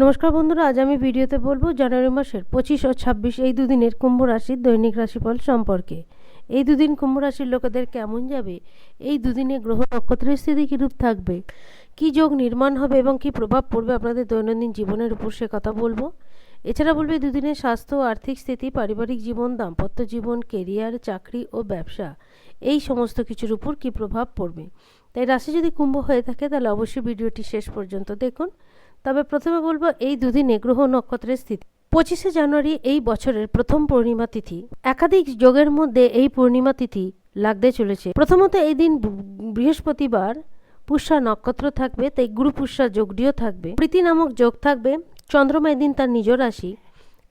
নমস্কার বন্ধুরা, আজ আমি ভিডিওতে বলব জানুয়ারি মাসের পঁচিশ ও ছাব্বিশ, এই দুদিনের কুম্ভ রাশির দৈনিক রাশিফল সম্পর্কে। এই দুদিন কুম্ভ রাশির লোকেদের কেমন যাবে? এই দুদিনে গ্রহ নক্ষত্রের স্থিতি কীরূপ থাকবে? কী যোগ নির্মাণ হবে এবং কী প্রভাব পড়বে আপনাদের দৈনন্দিন জীবনের উপর সে কথা বলব। এছাড়া বলবে দুদিনের স্বাস্থ্য, আর্থিক স্থিতি, পারিবারিক জীবন, দাম্পত্য জীবন, কেরিয়ার, চাকরি ও ব্যবসা, এই সমস্ত কিছুর উপর কী প্রভাব পড়বে? তাই রাশি যদি কুম্ভ হয়ে থাকে তাহলে অবশ্যই ভিডিওটি শেষ পর্যন্ত দেখুন। তবে প্রথমে বলব এই দুদিনে গ্রহ নক্ষত্রের স্থিতি। পঁচিশে জানুয়ারি এই বছরের প্রথম পূর্ণিমা তিথি। একাধিক যোগের মধ্যে এই পূর্ণিমা তিথি লাগতে চলেছে। প্রথমত এই দিন বৃহস্পতিবার পুষ্যা নক্ষত্র থাকবে, তাই গুরু পুষ্যা যোগটিও থাকবে। প্রীতি নামক যোগ থাকবে। চন্দ্রমা এদিন তার নিজ রাশি,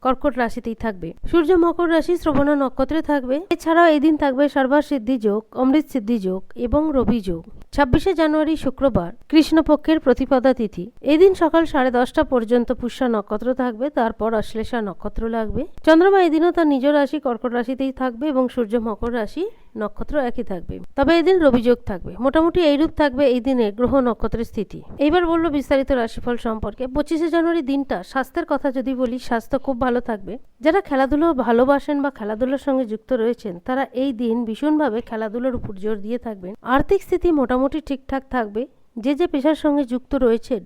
কর্কট রাশিতেই থাকবে। সূর্য মকর রাশি শ্রবণা নক্ষত্রে থাকবে। এছাড়াও এদিন থাকবে সর্বার সিদ্ধি যোগ, অমৃত সিদ্ধি যোগ এবং রবি যোগ। ছাব্বিশে জানুয়ারি শুক্রবার কৃষ্ণপক্ষের প্রতিপদা তিথি এদিন সকাল সাড়ে দশটা পর্যন্ত পুষ্যা নক্ষত্র থাকবে, তারপর অশ্লেষা নক্ষত্র লাগবে। চন্দ্রমা এদিনও তার নিজ রাশি, কর্কট রাশিতেই থাকবে এবং সূর্য মকর রাশি নক্ষত্র একই থাকবে। তবে এদিন রবিযোগ থাকবে। মোটামুটি এইরূপ থাকবে এই দিনে গ্রহ নক্ষত্রের স্থিতি। এইবার বলল বিস্তারিত রাশিফল সম্পর্কে, পঁচিশে জানুয়ারি দিনটা স্বাস্থ্যের কথা যদি বলি, স্বাস্থ্য খুব ভালো থাকবে। যারা খেলাধুলো ভালোবাসেন বা খেলাধুলার সঙ্গে যুক্ত রয়েছেন, তারা এই দিন ভীষণভাবে খেলাধুলোর উপর জোর দিয়ে থাকবেন। আর্থিক স্থিতি মোটামুটি ঠিকঠাক থাকবে। যে যে পেশার সঙ্গে যুক্ত রয়েছেন,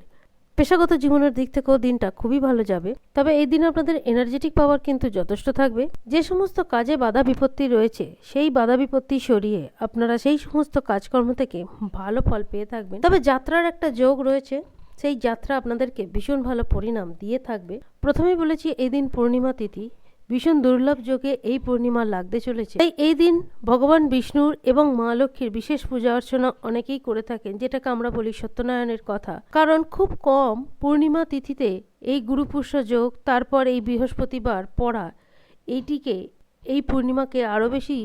পেশাগত জীবনের দিক থেকেও দিনটা খুবই ভালো যাবে। তবে এই দিন আপনাদের এনার্জেটিক পাওয়ার কিন্তু যথেষ্ট থাকবে। যে সমস্ত কাজে বাধা বিপত্তি রয়েছে, সেই বাধা বিপত্তি সরিয়ে আপনারা সেই সমস্ত কাজকর্ম থেকে ভালো ফল পেয়ে থাকবেন। তবে যাত্রার একটা যোগ রয়েছে, সেই যাত্রা আপনাদেরকে ভীষণ ভালো পরিণাম দিয়ে থাকবে। প্রথমেই বলেছি, এই দিন পূর্ণিমা তিথি। ভীষণ দুর্লভ যোগে এই পূর্ণিমা লাগতে চলেছে। তাই এই দিন ভগবান বিষ্ণুর এবং মা লক্ষ্মীর বিশেষ পূজা অর্চনা অনেকেই করে থাকেন, যেটাকে আমরা বলি সত্যনারায়ণের কথা। কারণ খুব কম পূর্ণিমা তিথিতে এই গুরুপুষ্য যোগ, তারপর এই বৃহস্পতিবার পড়া, এইটিকে, এই পূর্ণিমাকে আরও বেশি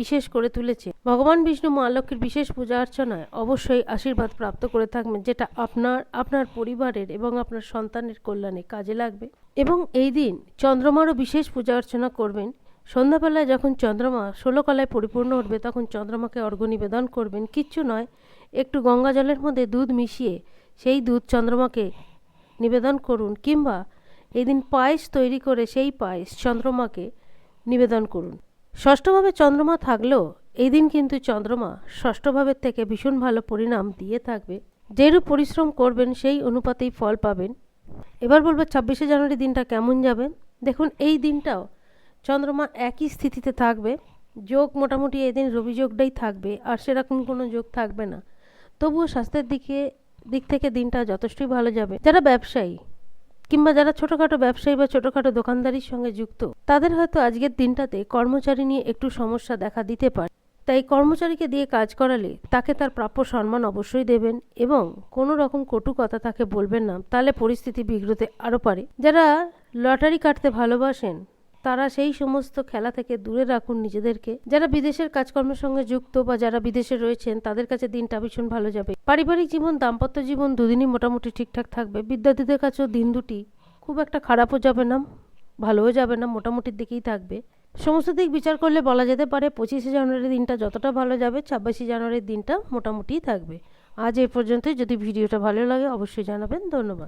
বিশেষ করে তুলেছে। ভগবান বিষ্ণু মা লক্ষ্মীর বিশেষ পূজা অর্চনায় অবশ্যই আশীর্বাদ প্রাপ্ত করে থাকবেন, যেটা আপনার আপনার পরিবারের এবং আপনার সন্তানের কল্যাণে কাজে লাগবে। এবং এই দিন চন্দ্রমারও বিশেষ পূজা অর্চনা করবেন। সন্ধ্যাবেলায় যখন চন্দ্রমা ষোলো কলায় পরিপূর্ণ উঠবে, তখন চন্দ্রমাকে অর্ঘ্য নিবেদন করবেন। কিচ্ছু নয়, একটু গঙ্গা জলের মধ্যে দুধ মিশিয়ে সেই দুধ চন্দ্রমাকে নিবেদন করুন, কিংবা এদিন পায়েস তৈরি করে সেই পায়েস চন্দ্রমাকে নিবেদন করুন। ষষ্ঠভাবে চন্দ্রমা থাকলেও এই দিন কিন্তু চন্দ্রমা ষষ্ঠভাবের থেকে ভীষণ ভালো পরিণাম দিয়ে থাকবে। যেরূপ পরিশ্রম করবেন, সেই অনুপাতেই ফল পাবেন। এবার বলব ছাব্বিশে জানুয়ারি দিনটা কেমন যাবে? দেখুন, এই দিনটাও চন্দ্রমা একই স্থিতিতে থাকবে। যোগ মোটামুটি এই দিন রবি যোগটাই থাকবে, আর সেরকম কোনো যোগ থাকবে না। তবুও স্বাস্থ্যের দিকে, দিক থেকে দিনটা যথেষ্টই ভালো যাবে। যারা ব্যবসায়ী কিংবা যারা ছোটখাটো ব্যবসায়ী বা ছোটখাটো দোকানদারির সঙ্গে যুক্ত, তাদের হয়তো আজকের দিনটাতে কর্মচারী নিয়ে একটু সমস্যা দেখা দিতে পারে। তাই কর্মচারীকে দিয়ে কাজ করালে তাকে তার প্রাপ্য সম্মান অবশ্যই দেবেন এবং কোনো রকম কটু কথা তাকে বলবেন না। তাহলে পরিস্থিতি বিগ্রতে আরও পারে। যারা লটারি কাটতে ভালোবাসেন তারা সেই সমস্ত খেলা থেকে দূরে রাখুন নিজেদেরকে। যারা বিদেশের কাজকর্মের সঙ্গে যুক্ত বা যারা বিদেশে রয়েছেন, তাদের কাছে দিনটা ভীষণ ভালো যাবে। পারিবারিক জীবন, দাম্পত্য জীবন দুদিনই মোটামুটি ঠিকঠাক থাকবে। বিদ্যার্থীদের কাছেও দিন দুটি খুব একটা খারাপও যাবে না, ভালোও যাবে না, মোটামুটির দিকেই থাকবে। সমস্ত দিক বিচার করলে বলা যেতে পারে পঁচিশে জানুয়ারির দিনটা যতটা ভালো যাবে, ছাব্বিশে জানুয়ারির দিনটা মোটামুটিই থাকবে। আজ এ পর্যন্তই। যদি ভিডিওটা ভালো লাগে, অবশ্যই জানাবেন। ধন্যবাদ।